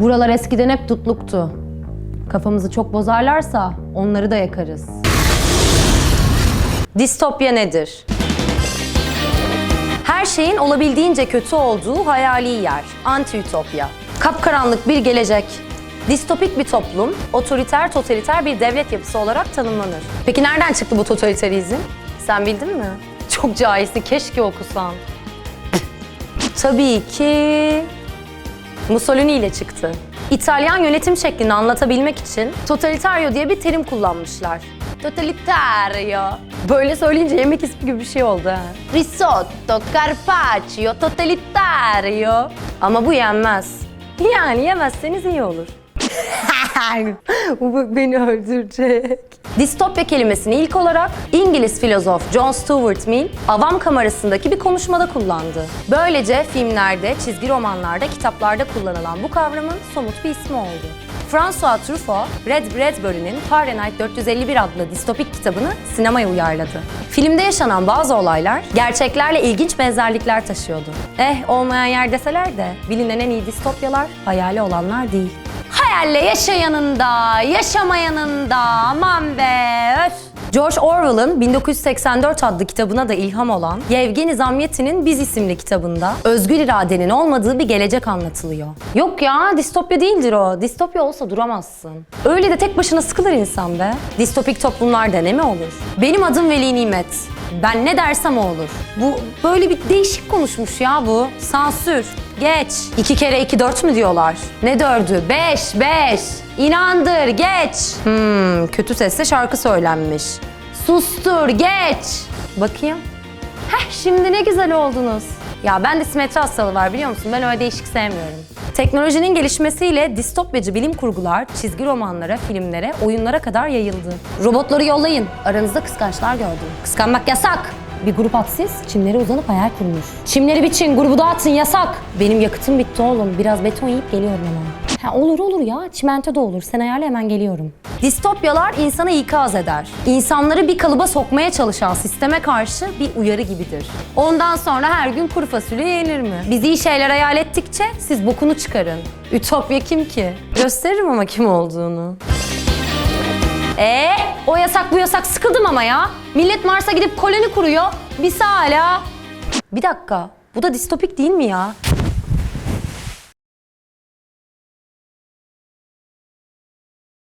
Buralar eskiden hep tutluktu. Kafamızı çok bozarlarsa onları da yakarız. Distopya nedir? Her şeyin olabildiğince kötü olduğu hayali yer. Anti-ütopya. Kapkaranlık bir gelecek. Distopik bir toplum, otoriter totaliter bir devlet yapısı olarak tanımlanır. Peki nereden çıktı bu totaliterizm? Sen bildin mi? Çok cahilsin, keşke okusan. Tabii ki Mussolini ile çıktı. İtalyan yönetim şeklini anlatabilmek için totalitario diye bir terim kullanmışlar. Totalitario. Böyle söyleyince yemek ismi gibi bir şey oldu ha. Risotto, carpaccio, totalitario. Ama bu yenmez. Yani yemezseniz iyi olur. bak beni öldürecek. Distopya kelimesini ilk olarak İngiliz filozof John Stuart Mill avam kamerasındaki bir konuşmada kullandı. Böylece filmlerde, çizgi romanlarda, kitaplarda kullanılan bu kavramın somut bir ismi oldu. François Truffaut, Red Bradbury'nin Fahrenheit 451 adlı distopik kitabını sinemaya uyarladı. Filmde yaşanan bazı olaylar gerçeklerle ilginç benzerlikler taşıyordu. Eh olmayan yer deseler de bilinen en iyi distopyalar hayali olanlar değil. Hayalle yaşayanın da, yaşamayanın da aman be öf. George Orwell'ın 1984 adlı kitabına da ilham olan Yevgeni Zamyatin'in Biz isimli kitabında özgür iradenin olmadığı bir gelecek anlatılıyor. Yok ya distopya değildir o. Distopya olsa duramazsın. Öyle de tek başına sıkılır insan be. Distopik toplumlarda ne mi olur? Benim adım Veli Nimet. Ben ne dersem o olur. Bu böyle bir değişik konuşmuş ya bu. Sansür. Geç. İki kere iki dört mü diyorlar? Ne dördü? Beş, beş. İnandır, geç. Hmm, kötü sesle şarkı söylenmiş. Sustur, geç. Bakayım. Heh, şimdi ne güzel oldunuz. Ya ben de simetri hastalığı var biliyor musun? Ben öyle değişik sevmiyorum. Teknolojinin gelişmesiyle distopyacı bilim kurgular çizgi romanlara, filmlere, oyunlara kadar yayıldı. Robotları yollayın. Aranızda kıskançlar gördüm. Kıskanmak yasak. Bir grup haksiz çimlere uzanıp hayal kurmuş. Çimleri biçin, grubu dağıtın yasak. Benim yakıtım bitti oğlum. Biraz beton yiyip geliyorum hemen. Ha, olur olur ya. Çimento da olur. Sen ayarla hemen geliyorum. Distopyalar insanı ikaz eder. İnsanları bir kalıba sokmaya çalışan sisteme karşı bir uyarı gibidir. Ondan sonra her gün kuru fasulye yenir mi? Biz iyi şeyler hayal ettikçe siz bokunu çıkarın. Ütopya kim ki? Gösteririm ama kim olduğunu. Ee, o yasak bu yasak sıkıldım ama ya. Millet Mars'a gidip koloni kuruyor. Biz hala... Bir dakika. Bu da distopik değil mi ya?